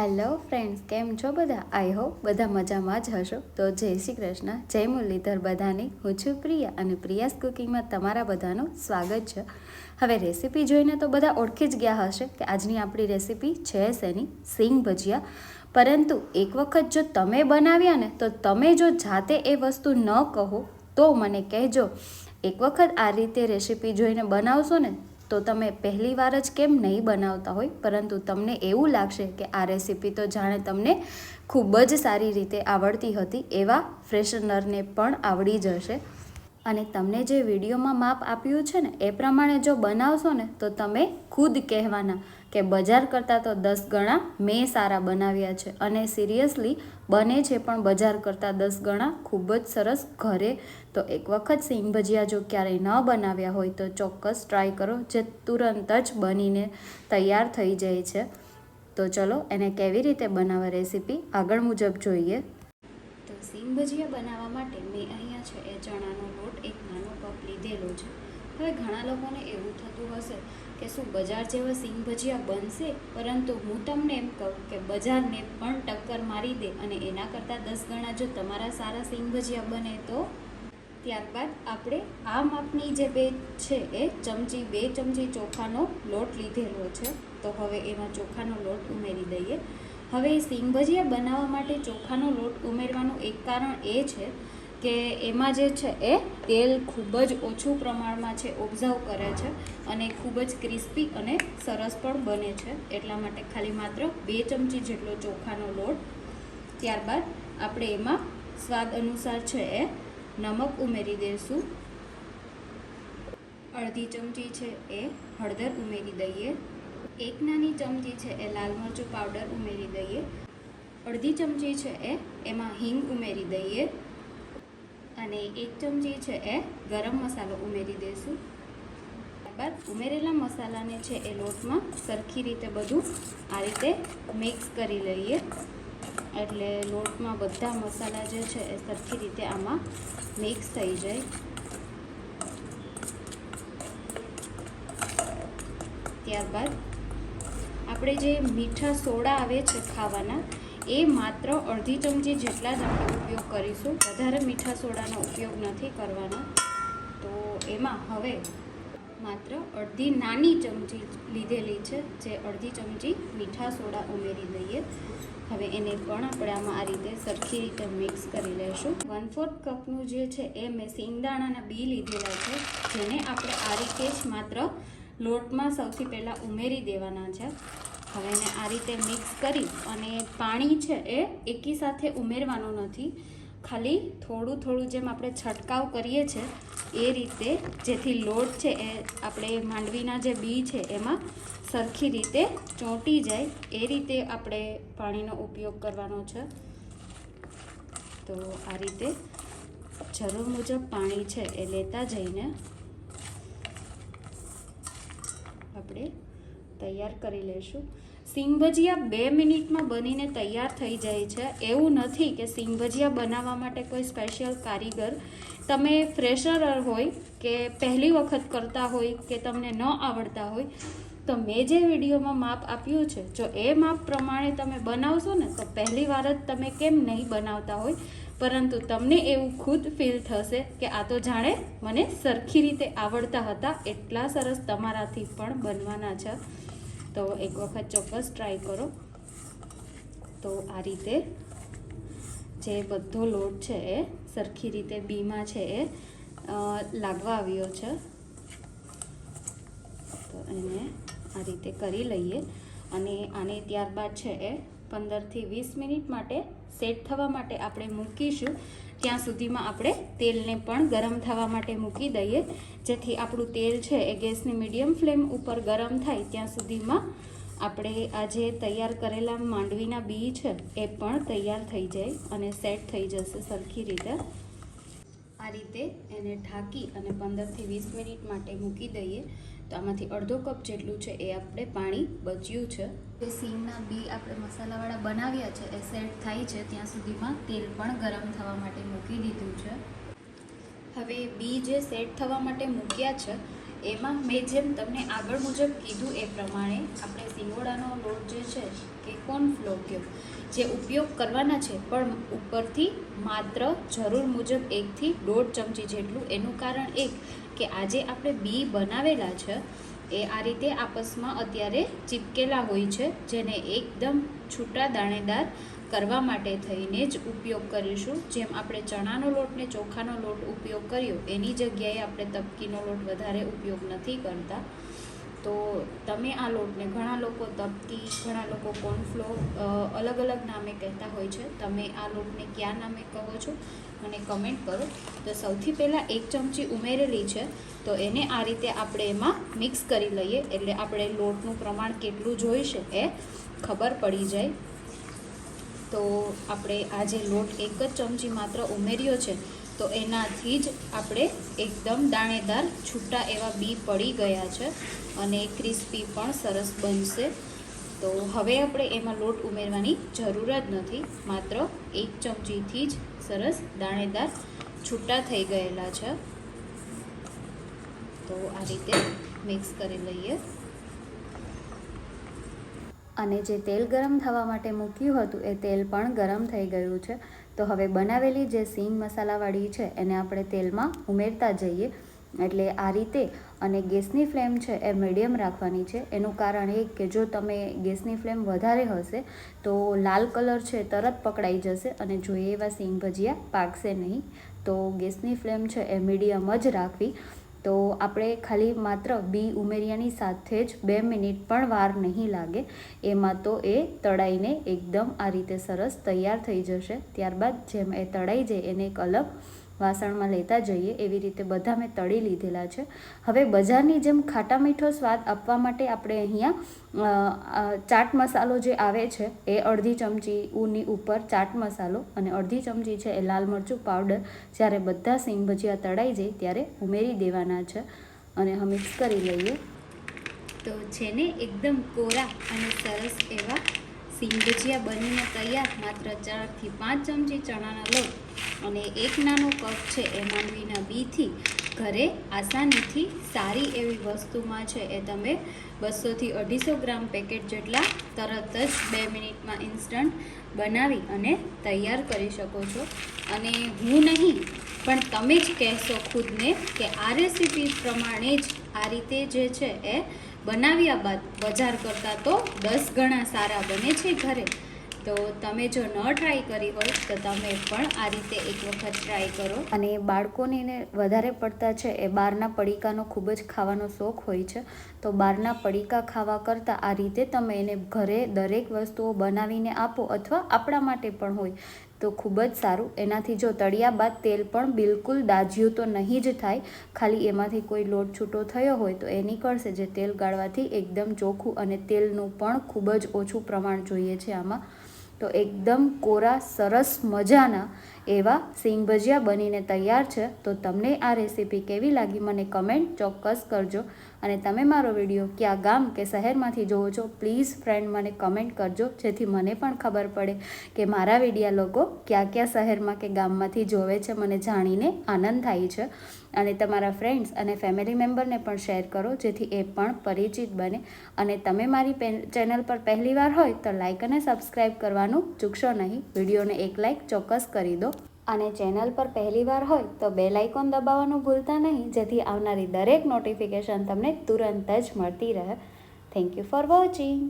Hello friends, કેમ છો બધા? આઈ હોપ બધા મજામાં જ હશો. તો જય શ્રી કૃષ્ણ, જય મુરલીધર બધાની. હું છું પ્રિયા અને પ્રિયાસ કુકિંગમાં તમારા બધાનું સ્વાગત છે. હવે રેસીપી જોઈને તો બધા ઓળખી જ ગયા હશે કે આજની આપણી રેસીપી છે શેની? સિંગ ભજીયા. પરંતુ એક વખત જો તમે બનાવ્યા ને, તો તમે જો જાતે એ વસ્તુ ન કહો, તો મને કહેજો. એક વખત આ રીતે રેસીપી જોઈને બનાવશો ને તો તમે પહેલી વાર જ કેમ નહીં બનાવતા હોય? પરંતુ તમને એવું લાગશે કે આ રેસીપી તો જાણે તમને ખૂબ જ સારી રીતે આવડતી હતી, એવા ફ્રેશનરને પણ આવડી જશે. અને તમને જે વિડીયોમાં માપ આપ્યું છે ને, એ પ્રમાણે જો બનાવશો ને, તો તમે ખુદ કહેવાના કે બજાર કરતાં તો દસ ગણા મેં સારા બનાવ્યા છે. અને સિરિયસલી બને છે પણ બજાર કરતાં દસ ગણા ખૂબ જ સરસ ઘરે. તો એક વખત સિંગ ભજીયા જો ક્યારેય ન બનાવ્યા હોય તો ચોક્કસ ટ્રાય કરો, જે તુરંત જ બનીને તૈયાર થઈ જાય છે. તો ચલો એને કેવી રીતે બનાવવા રેસીપી આગળ મુજબ જોઈએ. તો સિંગ ભજીયા બનાવવા માટે મેં અહીંયા છે એ ચણાનો લોટ એક નાનો કપ લીધેલો છે. હવે ઘણા લોકોને એવું થતું હશે કે શું બજાર જેવા સિંગ ભજીયા બનશે? પરંતુ હું તમને એમ કહું કે બજારને પણ ટક્કર મારી દે અને એના કરતાં દસ ગણા જો તમારા સારા સિંગ ભજીયા બને તો? ત્યારબાદ આપણે આ માપની જે બે છે એ ચમચી, બે ચમચી ચોખાનો લોટ લીધેલો છે. તો હવે એમાં ચોખાનો લોટ ઉમેરી દઈએ. હવે સિંગ ભજીયા બનાવવા માટે ચોખાનો લોટ ઉમેરવાનું એક કારણ એ છે કે એમાં જે છે એ તેલ ખૂબ જ ઓછું પ્રમાણમાં છે ઓબ્ઝર્વ કરે છે અને ખૂબ જ ક્રિસ્પી અને સરસ પણ બને છે. એટલા માટે ખાલી માત્ર બે ચમચી જેટલો ચોખાનો લોટ. ત્યારબાદ આપણે એમાં સ્વાદ અનુસાર છે એ નમક ઉમેરી દઈશું. અડધી ચમચી છે એ હળદર ઉમેરી દઈએ. એક નાની ચમચી છે એ લાલ મરચું પાવડર ઉમેરી દઈએ. અડધી ચમચી છે એ એમાં હિંગ ઉમેરી દઈએ. અને એક ચમચી છે એ ગરમ મસાલો ઉમેરી દઈશું ત્યારબાદ ઉમેરેલા મસાલાને છે એ લોટમાં સરખી રીતે બધું આ રીતે મિક્સ કરી લઈએ. એટલે લોટમાં બધા મસાલા જે છે એ સરખી રીતે આમાં મિક્સ થઈ જાય. ત્યારબાદ આપણે જે મીઠા સોડા આવે છે ખાવાના એ માત્ર અડધી ચમચી જેટલા જ આપણે ઉપયોગ કરીશું. વધારે મીઠા સોડાનો ઉપયોગ નથી કરવાનો. તો એમાં હવે માત્ર અડધી નાની ચમચી લીધેલી છે, જે અડધી ચમચી મીઠા સોડા ઉમેરી દઈએ. હવે એને પણ આપણે આમાં આ રીતે સરખી રીતે મિક્સ કરી લઈશું વન ફોર્થ કપનું જે છે, એ મેં સિંગદાણાના બી લીધેલા છે, જેને આપણે આ રીતે જ માત્ર લોટમાં સૌથી પહેલાં ઉમેરી દેવાના છે. હવે એને આ રીતે મિક્સ કરી અને પાણી છે એ એકી સાથે ઉમેરવાનું નથી. ખાલી થોડું થોડું જેમ આપણે છંટકાવ કરીએ છીએ એ રીતે જેથી લોટ છે એ આપણે માંડવીના જે બી છે એમાં સરખી રીતે ચોંટી જાય, એ રીતે આપણે પાણીનો ઉપયોગ કરવાનો છે. તો આ રીતે જરૂર મુજબ પાણી છે એ લેતા જઈને આપણે તૈયાર કરી લઈશું સિંગ ભજીયા બે મિનિટમાં બનીને તૈયાર થઈ જાય છે. એવું નથી કે સિંગ ભજીયા બનાવવા માટે કોઈ સ્પેશિયલ કારીગર. તમે ફ્રેશરર હોય કે પહેલી વખત કરતા હોય કે તમને ન આવડતા હોય, તો મેં જે વિડીયોમાં માપ આપ્યું છે, જો એ માપ પ્રમાણે તમે બનાવશો ને, તો પહેલી વાર જ તમે કેમ નહીં બનાવતા હોય? પરંતુ તમને એવું ખુદ ફીલ થશે કે આ તો જાણે મને સરખી રીતે આવડતા હતા, એટલા સરસ તમારાથી પણ બનવાના છે. તો એક વખત ચોક્કસ ટ્રાય કરો. તો આ રીતે જે બધો લોટ છે એ સરખી રીતે બીમાં છે એ લાગવા આવ્યો છે. તો એને આ રીતે કરી લઈએ અને આને ત્યારબાદ છે એ પંદરથી વીસ મિનિટ માટે સેટ થવા માટે આપણે મૂકીશું. ત્યાં સુધીમાં આપણે તેલને પણ ગરમ થવા માટે મૂકી દઈએ. જેથી આપણું તેલ છે એ ગેસની મીડિયમ ફ્લેમ ઉપર ગરમ થાય. ત્યાં સુધીમાં આપણે આ જે તૈયાર કરેલા માંડવીના બી છે એ પણ તૈયાર થઈ જાય અને સેટ થઈ જશે સરખી રીતે. આ રીતે એને ઢાંકી અને પંદરથી વીસ મિનિટ માટે મૂકી દઈએ. તો આમાંથી અડધો કપ જેટલું છે એ આપણે પાણી બચ્યું છે. જે સીંગના બી આપણે મસાલાવાળા બનાવ્યા છે, એ સેટ થાય છે ત્યાં સુધીમાં. તેલ પણ ગરમ થવા માટે મૂકી દીધું છે. હવે બી જે સેટ થવા માટે મૂક્યા છે, એમાં મેં જેમ તમને આગળ મુજબ કીધું એ પ્રમાણે આપણે સિંગોડાનો લોટ જે છે, કે કોર્નફ્લોર ફ્લોક્યો જે ઉપયોગ કરવાના છે, પણ ઉપરથી માત્ર જરૂર મુજબ એકથી દોઢ ચમચી જેટલું. એનું કારણ એક કે આજે આપણે બી બનાવેલા છે એ આ રીતે આપસમાં અત્યારે ચીપકેલા હોય છે, જેને એકદમ છૂટા દાણેદાર કરવા માટે થઈને જ ઉપયોગ કરીશું. જેમ આપણે ચણાનો લોટને ચોખાનો લોટ ઉપયોગ કર્યો, એની જગ્યાએ આપણે તપકીનો લોટ વધારે ઉપયોગ નથી કરતા. તો તમે આ લોટને ઘણા લોકો તપતી, ઘણા લોકો કોર્નફ્લો અલગ અલગ નામે કહેતા હોય છે. તમે આ લોટને કયા નામે કહો છો? મને કમેન્ટ કરો. તો સૌથી પહેલાં એક ચમચી ઉમેરેલી છે. તો એને આ રીતે આપણે એમાં મિક્સ કરી લઈએ. એટલે આપણે લોટનું પ્રમાણ કેટલું જોઈશે એ ખબર પડી જાય. તો આપણે આ જે લોટ એક જ ચમચી માત્ર ઉમેર્યો છે તો એનાથી જ આપણે એકદમ દાણેદાર છૂટા એવા બી પડી ગયા છે અને ક્રિસ્પી પણ સરસ બનશે. તો હવે આપણે એમાં લોટ ઉમેરવાની જરૂર જ નથી. માત્ર એક ચમચીથી જ સરસ દાણેદાર છૂટા થઈ ગયેલા છે. તો આ રીતે મિક્સ કરી લઈએ. અને જે તેલ ગરમ થવા માટે મૂક્યું હતું એ તેલ પણ ગરમ થઈ ગયું છે. તો હવે બનાવેલી જે સીંગ મસાલાવાળી છે એને આપણે તેલમાં ઉમેરતા જઈએ. એટલે આ રીતે અને ગેસની ફ્લેમ છે એ મીડિયમ રાખવાની છે. એનું કારણ એ કે જો તમે ગેસની ફ્લેમ વધારે હશે તો લાલ કલર છે તરત પકડાઈ જશે અને જોઈએ એવા સીંગ ભજીયા પાકશે નહીં. તો ગેસની ફ્લેમ છે એ મીડિયમ જ રાખવી. તો આપણે ખાલી માત્ર બી ઉમેરિયાની સાથે જ બે મિનિટ પણ વાર નહીં લાગે. એમાં તો એ તળાઈને એકદમ આ રીતે સરસ તૈયાર થઈ જશે. ત્યારબાદ જેમ એ તળાઈ જાય એને એક અલગ વાસણમાં લેતા જઈએ એવી રીતે બધા મેં તળી લીધેલા છે. હવે બજારની જેમ ખાટા મીઠો સ્વાદ આપવા માટે આપણે અહીંયા ચાટ મસાલો જે આવે છે એ અડધી ચમચી ઉની ઉપર ચાટ મસાલો અને અડધી ચમચી છે એ લાલ મરચું પાવડર. જ્યારે બધા સિંગ ભજીયા તળાઈ જાય ત્યારે ઉમેરી દેવાના છે અને હવે મિક્સ કરી લઈએ. તો છે ને એકદમ કોરા અને સરસ એવા સિંગ ભજીયા બનીને તૈયાર, માત્ર ચારથી પાંચ ચમચી ચણાના લોટ અને એક નાનો કપ છે એ માંડવીના બીથી ઘરે આસાનીથી સારી એવી વસ્તુમાં છે એ તમે બસોથી અઢીસો ગ્રામ પેકેટ જેટલા તરત જ બે મિનિટમાં ઇન્સ્ટન્ટ બનાવી અને તૈયાર કરી શકો છો. અને હું નહીં પણ તમે જ કહેશો ખુદને કે આ રેસીપી પ્રમાણે જ આ રીતે જે છે એ બનાવ્યા બાદ બજાર કરતાં તો દસ ગણા સારા બને છે ઘરે. તો તમે જો ન ટ્રાય કરી હોય તો તમે પણ આ રીતે એક વખત ટ્રાય કરો. અને બાળકોને એને વધારે પડતા છે એ બહારના પડીકાનો ખૂબ જ ખાવાનો શોખ હોય છે. તો બહારના પડીકા ખાવા કરતાં આ રીતે તમે એને ઘરે દરેક વસ્તુઓ બનાવીને આપો અથવા આપણા માટે પણ હોય. તો ખૂબ જ સારું. એનાથી જો તળિયા બાદ તેલ પણ બિલકુલ દાજ્યું તો નહીં જ થાય. ખાલી એમાંથી કોઈ લોટ છૂટો થયો હોય તો એ નીકળશે. જે તેલ ગાળવાથી એકદમ ચોખ્ખું અને તેલનું પણ ખૂબ જ ઓછું પ્રમાણ જોઈએ છે આમાં. તો એકદમ કોરા, સરસ મજાના એવા સિંગ ભજીયા બનીને તૈયાર છે. તો તમને આ રેસીપી કેવી લાગી મને કમેન્ટ ચોક્કસ કરજો. અને તમે મારો વીડિયો ક્યાં ગામ કે શહેરમાંથી જોવો છો પ્લીઝ ફ્રેન્ડ મને કમેન્ટ કરજો, જેથી મને પણ ખબર પડે કે મારા વિડીયા લોકો ક્યાં ક્યાં શહેરમાં કે ગામમાંથી જોવે છે, મને જાણીને આનંદ થાય છે. અને તમારા ફ્રેન્ડ્સ અને ફેમિલી મેમ્બરને પણ શેર કરો, જેથી એ પણ પરિચિત બને. અને તમે મારી ચેનલ પર પહેલીવાર હોય તો લાઇક અને સબસ્ક્રાઈબ કરવાનું ચૂકશો નહીં. વિડીયોને એક લાઇક ચોક્કસ કરી દો. અને ચેનલ પર પહેલીવાર હોય તો બે લાઇકોન દબાવવાનું ભૂલતા નહીં, જેથી આવનારી દરેક નોટિફિકેશન તમને તુરંત જ મળતી રહે. Thank you for watching